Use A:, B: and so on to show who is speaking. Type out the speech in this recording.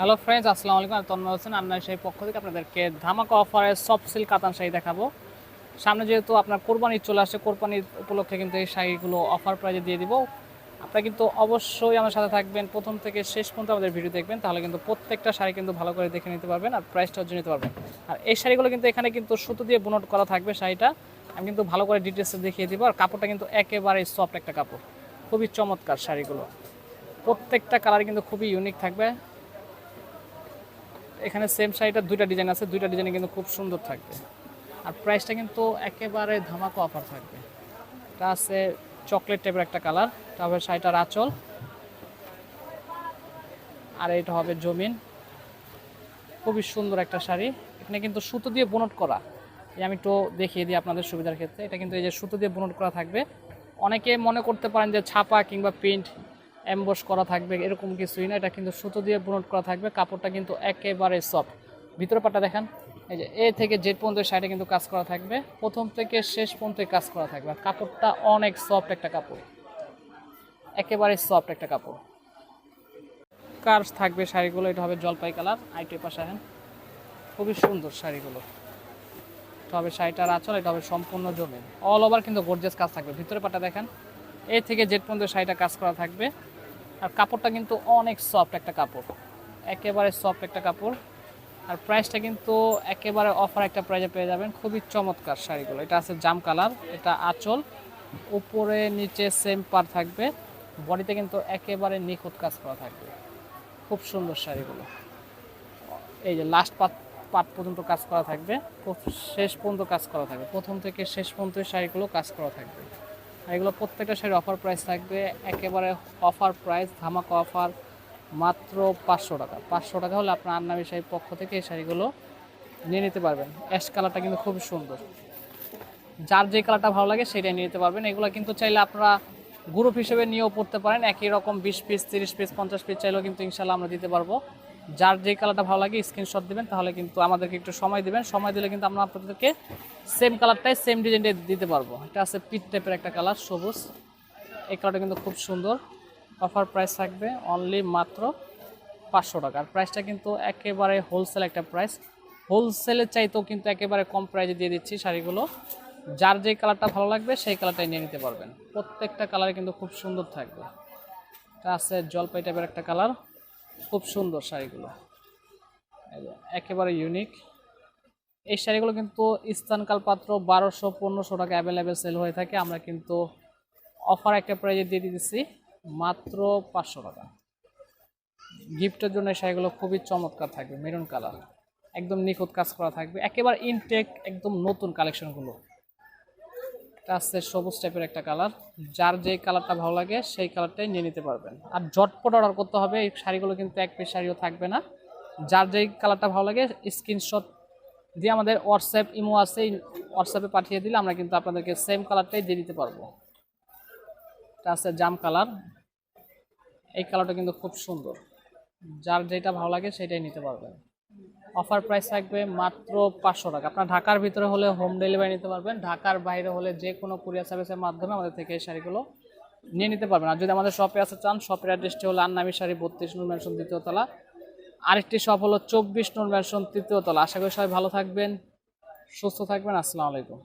A: Hello friends আসসালামু আলাইকুম। আমি তন্ময় হোসেন। আপনার সেই পক্ষ থেকে আপনাদেরকে ধামাকা অফারে সফট সিল্ক কাতান শাড়ি দেখাবো। সামনে যেহেতু আপনার কোরবানি চলে আসছে কোরবানির উপলক্ষে কিন্তু এই শাড়িগুলো অফার প্রাইজে দিয়ে দিব। আপনারা কিন্তু অবশ্যই আমার সাথে থাকবেন। প্রথম থেকে শেষ পর্যন্ত আমাদের ভিডিও দেখবেন, তাহলে কিন্তু প্রত্যেকটা শাড়ি কিন্তু ভালো করে দেখে নিতে পারবেন আর প্রাইসটা অর্জন নিতে পারবেন। আর এই শাড়িগুলো কিন্তু এখানে কিন্তু সুতো দিয়ে বুনট করা থাকবে শাড়িটা। আমি কিন্তু ভালো করে ডিটেলসে দেখিয়ে দিব। আর কাপড়টা কিন্তু একেবারে সফট একটা কাপড়। খুবই চমৎকার শাড়িগুলো। প্রত্যেকটা কালার কিন্তু খুবই ইউনিক থাকবে। এখানে সেম শাড়িটার দুইটা ডিজাইন আছে, দুইটা ডিজাইনে কিন্তু খুব সুন্দর থাকবে। আর প্রাইসটা কিন্তু একেবারে ধামাকা অফার থাকবে। এটা আছে চকলেট টাইপের একটা কালার তারপরে শাড়িটার আঁচল। আর এটা হবে জমিন। খুবই সুন্দর একটা শাড়ি। এখানে কিন্তু সুতো দিয়ে বুনট করা। এই আমি একটু দেখিয়ে দিই আপনাদের সুবিধার ক্ষেত্রে। এটা কিন্তু এই যে সুতো দিয়ে বুনট করা থাকবে। অনেকে মনে করতে পারেন যে ছাপা কিংবা প্রিন্ট এমবস করা থাকবে, এরকম কিছুই না। এটা কিন্তু সুতো দিয়ে বুনট করা থাকবে, কাপড়টা কিন্তু একেবারে সফট ভিতরে পাটা দেখেন, এই যে এ থেকে জেড পর্যন্ত সাইডে কিন্তু কাজ করা থাকবে, প্রথম থেকে শেষ পর্যন্ত কাজ করা থাকবে। কাপড়টা অনেক সফট একটা কাপড়। একেবারে সফট একটা কাপড়। কার থাকবে শাড়িগুলো? এটা হবে জলপাই কালার। আইটি পাশে হ্যাঁ খুবই সুন্দর শাড়িগুলো। এটা হবে শাড়িটার আঁচল, এটা হবে সম্পূর্ণ জমি অল ওভার কিন্তু গর্জেস কাজ থাকবে। ভিতরে পাটা দেখেন, এ থেকে জেড পর্যন্ত শাড়িটা কাজ করা থাকবে। আর কাপড়টা কিন্তু অনেক সফট একটা কাপড়। একেবারে সফট একটা কাপড়। আর প্রাইসটা কিন্তু একেবারে অফার একটা প্রাইজে পেয়ে যাবেন। খুবই চমৎকার শাড়িগুলো। এটা আছে জাম কালার, এটা আঁচল। উপরে, নিচে সেম পার থাকবে। বডিতে কিন্তু একেবারে নিখুঁত কাজ করা থাকবে। খুব সুন্দর শাড়িগুলো। এই যে লাস্ট পাত পাট পর্যন্ত কাজ করা থাকবে। শেষ পর্যন্ত কাজ করা থাকবে। প্রথম থেকে শেষ পর্যন্ত শাড়িগুলো কাজ করা থাকবে। আর এগুলো প্রত্যেকটা শাড়ির অফার প্রাইস থাকবে। একেবারে অফার প্রাইস ধামাকা অফার মাত্র পাঁচশো টাকা। পাঁচশো টাকা হলে আপনার আন্নাবি শাড়ির পক্ষ থেকে এই শাড়িগুলো নিয়ে নিতে পারবেন। অ্যাশ কালারটা কিন্তু খুব সুন্দর। যার যে কালারটা ভালো লাগে সেটাই নিয়ে নিতে পারবেন। এগুলো কিন্তু চাইলে আপনারা গ্রুপ হিসেবে নিয়েও পড়তে পারেন। একই রকম বিশ পিস তিরিশ পিস পঞ্চাশ পিস চাইলেও কিন্তু ইনশাল্লাহ আমরা দিতে পারব। যার যে কালারটা ভালো লাগে স্ক্রিনশট দিবেন, তাহলে কিন্তু আমাদেরকে একটু সময় দেবেন। সময় দিলে কিন্তু আমরা আপনাদেরকে সেম কালারটাই সেম ডিজাইনটাই দিতে পারব। এটা আছে পিট টাইপের একটা কালার সবুজ। এই কালারটা কিন্তু খুব সুন্দর। অফার প্রাইস থাকবে অনলি মাত্র পাঁচশো টাকা। আর প্রাইসটা কিন্তু একেবারে হোলসেল একটা প্রাইস হোলসেলের চাইতেও কিন্তু একেবারে কম প্রাইসে দিয়ে দিচ্ছি শাড়িগুলো। যার যে কালারটা ভালো লাগবে, সেই কালারটাই নিয়ে নিতে পারবেন। প্রত্যেকটা কালার কিন্তু খুব সুন্দর থাকবে। এটা আছে জলপাই টাইপের একটা কালার খুব সুন্দর শাড়িগুলো। একেবারে ইউনিক এই শাড়িগুলো কিন্তু স্থানকাল পাত্র বারোশো, পনেরোশো টাকা অ্যাভেলেবেল সেল হয়ে থাকে। আমরা কিন্তু অফার একটা প্রাইজে দিয়ে দিতেছি, মাত্র পাঁচশো টাকা। গিফটের জন্য এই শাড়িগুলো খুবই চমৎকার থাকবে মেরুন কালার একদম নিখুঁত কাজ করা থাকবে। একেবারে ইনটেক একদম নতুন কালেকশনগুলো আছে সবুজ টাইপের একটা কালার যার যে কালারটা ভালো লাগে, সেই কালারটাই নিয়ে নিতে পারবেন। আর ঝটপট অর্ডার করতে হবে, এই শাড়িগুলো কিন্তু এক পিস শাড়িও থাকবে না। যার যেই কালারটা ভালো লাগে স্ক্রিনশট দিয়ে আমাদের হোয়াটসঅ্যাপ ইমো আছে হোয়াটসঅ্যাপে পাঠিয়ে দিলে আমরা কিন্তু আপনাদেরকে সেম কালারটাই দিয়ে দিতে পারব। এটা আছে জাম কালার এই কালারটা কিন্তু খুব সুন্দর। যার যেটা ভালো লাগে সেটাই নিতে পারবেন। অফার প্রাইস থাকবে মাত্র পাঁচশো টাকা। আপনার ঢাকার ভিতরে হলে হোম ডেলিভারি নিতে পারবেন, ঢাকার বাইরে হলে যে কোনো কুরিয়ার সার্ভিসের মাধ্যমে আমাদের থেকে এই শাড়িগুলো নিয়ে নিতে পারবেন। আর যদি আমাদের শপে আসতে চান শপের অ্যাড্রেসটি হলো আন্নামি শাড়ি বত্রিশ নূর ম্যানশন দ্বিতীয় তলা। আরেকটি শপ হলো চব্বিশ নূর ম্যানশন তৃতীয়তলা আশা করি সবাই ভালো থাকবেন, সুস্থ থাকবেন। আসসালামু আলাইকুম।